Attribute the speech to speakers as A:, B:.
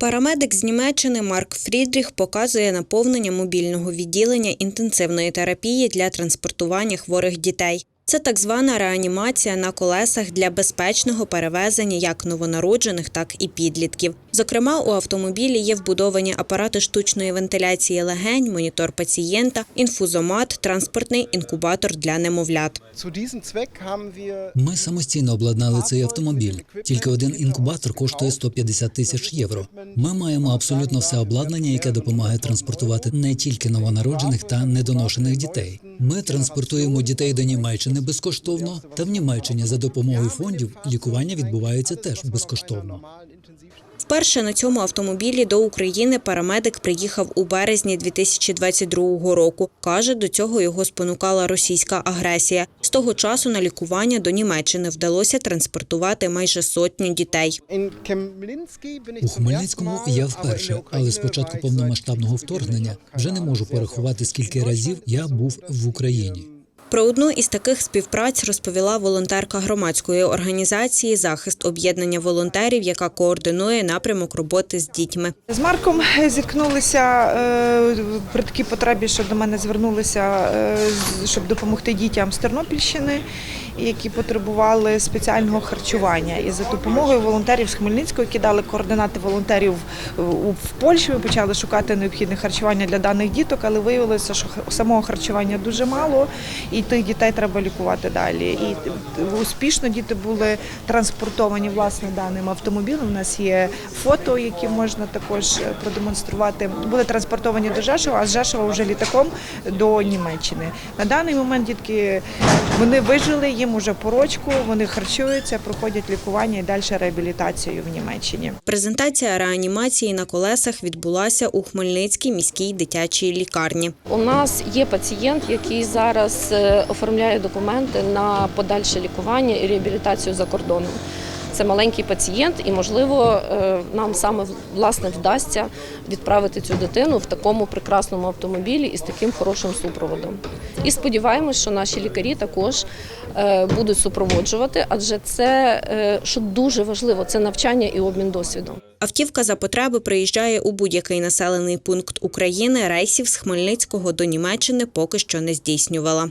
A: Парамедик з Німеччини Марк Фрідріх показує наповнення мобільного відділення інтенсивної терапії для транспортування хворих дітей. Це так звана реанімація на колесах для безпечного перевезення як новонароджених, так і підлітків. Зокрема, у автомобілі є вбудовані апарати штучної вентиляції легень, монітор пацієнта, інфузомат, транспортний інкубатор для немовлят.
B: Ми самостійно обладнали цей автомобіль. Тільки один інкубатор коштує 150 тисяч євро. Ми маємо абсолютно все обладнання, яке допомагає транспортувати не тільки новонароджених та недоношених дітей. Ми транспортуємо дітей до Німеччини безкоштовно, та в Німеччині за допомогою фондів лікування відбувається теж безкоштовно.
A: Вперше на цьому автомобілі до України парамедик приїхав у березні 2022 року. Каже, до цього його спонукала російська агресія. З того часу на лікування до Німеччини вдалося транспортувати майже сотню дітей.
B: У Хмельницькому я вперше, але
C: Ukraine
B: з початку повномасштабного вторгнення вже не можу порахувати, скільки разів я був в Україні.
A: Про одну із таких співпраць розповіла волонтерка громадської організації Захист об'єднання волонтерів, яка координує напрямок роботи з дітьми.
D: З Марком зіткнулися е, при такій потребі, що до мене звернулися, е, щоб допомогти дітям з Тернопільщини, які потребували спеціального харчування. І за допомогою волонтерів з Хмельницького, які дали координати волонтерів в Польщі, ми почали шукати необхідне харчування для даних діток, але виявилося, що самого харчування дуже мало, тих дітей треба лікувати далі. І успішно діти були транспортовані власне даним автомобілем. У нас є фото, які можна також е, продемонструвати. Були транспортовані до Жешова, а з Жешова вже літаком до Німеччини. На даний момент дітки вони вижили, їм уже порочку, вони харчуються, проходять лікування і далі реабілітацію в Німеччині.
A: Презентація реанімації на колесах відбулася у Хмельницькій міській дитячій лікарні.
E: У нас є пацієнт, який зараз е, оформляє документи на подальше лікування і реабілітацію за кордоном. Це маленький пацієнт, і можливо е, нам саме власне вдасться відправити цю дитину в такому прекрасному автомобілі і з таким хорошим супроводом. І сподіваємось, що наші лікарі також е, будуть супроводжувати, адже це е, що дуже важливо, це навчання і обмін досвідом.
A: Автівка за потреби приїжджає у будь-який населений пункт України. Рейсів з Хмельницького до Німеччини поки що не здійснювала.